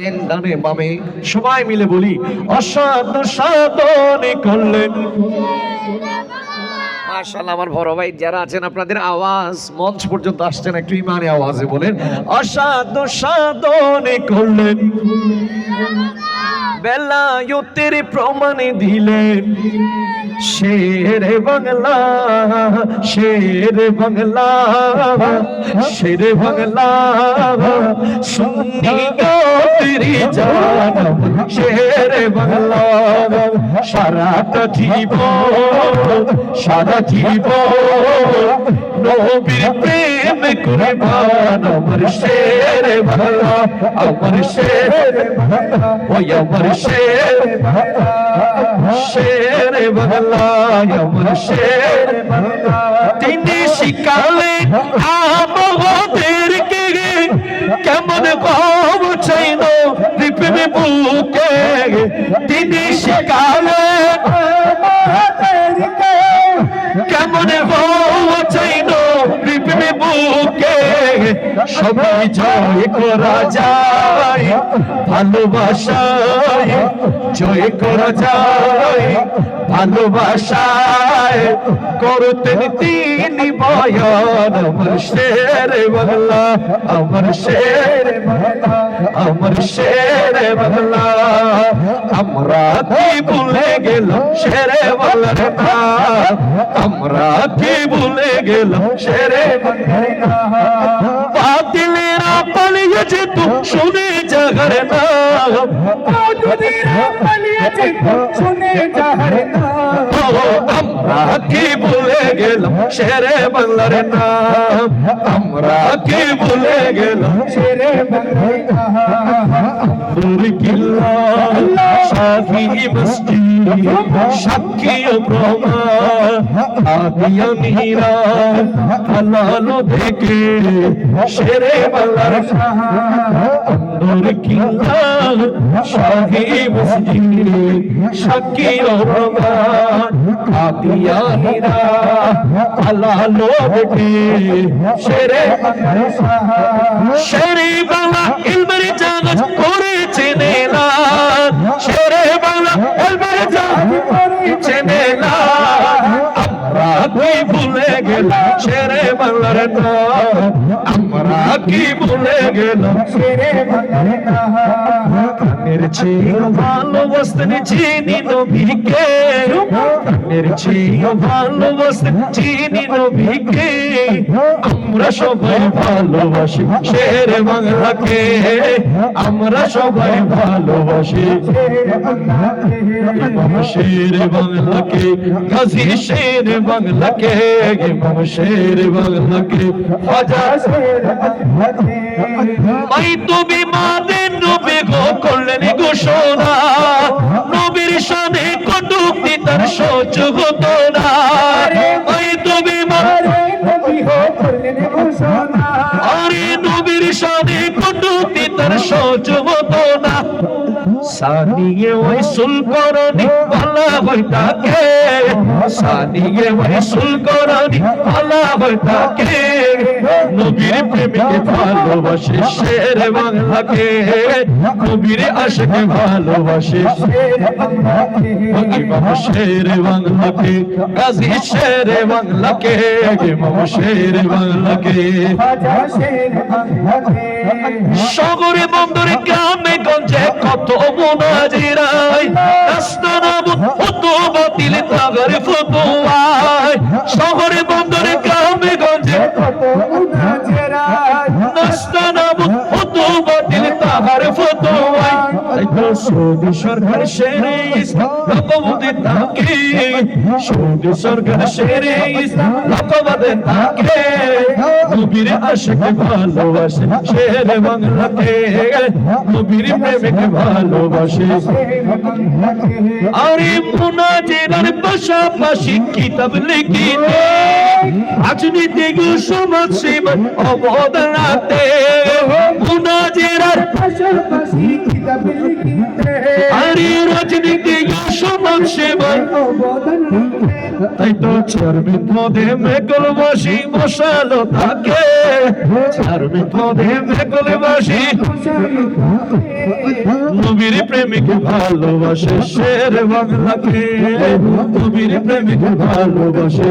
Chain ডানে বামে সবাই মিলে বলি, অসাধ সাধনে করলেন। মাশাআল্লাহ, আমার বড় ভাই, যারা আছেন আপনাদের আওয়াজ, মঞ্চ পর্যন্ত আসছেন, একটু ইমানে আওয়াজে বলেন, অসাধ সাধনে করলেন। বেলায়তের প্রমাণে দিলেন। শের বাংলা শের বাংলা শের বাংলা সুন্নি তেরি জানম শের বাংলা সারাটা জীব সারা জীব নবীর প্রেম কুরবান আমার শের বাংলা আমার শের ওই আমার শের শের বাংলা আমার শের তিনি শিকালে আমাদেরকে কেমন কম চাইল রিপে বুকে তিনি শিকালে সবাই জয় করা যায় ভালোবাসায় জয় করা যায় ভালোবাসায় করতেন তিনি বয়ান, আমার শের বাংলা, আমার শের বাংলা, আমার শের বাংলা। আমরা কি ভুলে গেলাম শেরে বাংলার আমরা কি ভুলে গেলাম শেরে নাম বাতিলেরা পালিয়েছে তু শুনে জাগার নাম। ও, আমরা কি ভুলে গেলাম শেরে বাংলার নাম। আমরা কি ভুলে গেলাম শেরে বাংলার মসজিদ সাক্ষী ও প্রমাণ আদিয়া মীরা হালালো দেখে শেরে বাংলার অন্দর কিল্লা শাহি মসজিদ সাক্ষী প্রমাণ আদিয়া মীরা হালালো দেখে শেরে শেরে জাগজ করেছে নেলা আমরা কি ভুলে গেলাম শেরে বাংলার নাম আমরা কি ভুলে গেলাম শেরে বাংলার নাম প্রাণের চেয়ে ভালোবাসতেন চিনি নবীকে প্রাণের চেয়ে ভালোবাসতেন চিনি নবীকে আমরা সবাই ভালোবাসি শের বাংলাকে। আমরা সবাই ভালোবাসি শের বাংলাকে। গাজী শের বাংলাকে শের বাংলাকে। খাজা শের মাই তুমি মাদের গো করলেন ঘোষণা। নবীর সাথে কটুক্তি তার সহ্য হতো না। ওই তুমি আরে নবীর সাথে কটুক্তি তার সহ্য হতো না। সানিয়ে ওই সুল করনি ভালা বইটাকে সানিয়ে ওই সুল করনি ভালা বইটাকে নবীর প্রেমিকে ভালোবাসে শের বাংলাকে। নবীর আশকে ভালোবাসে শের বাংলাকে। গাজী শের বাংলাকে ইমাম শের বাংলাকে। শহরে বন্দরে গ্রামে কত মোনাজিরাই রাস্তা সৌদি সরকার সেরে ইসলাম লকবদে তাকে, সৌদি সরকার সেরে ইসলাম লকবদে তাকে। নবীর আশিক ভালোবাসে শের বাংলাকে নবীর প্রেমিক ভালোবাসে। আরে মুনাজিরার পাশাপাশি কিতাব লিখিতে। রাজনীতিক সমাজ সেবা অবদান রাখতে। মুনাজিরার আরে রাজনীতিক সমাজ সেবা তাই তো চারমিত মধ্যে মেকল বসি মশালো থাকে চারমিত মধ্যে মেকল বসি নবীর প্রেমিক ভালোবাসে শের বাংলাকে। নবীর প্রেমিক ভালোবাসে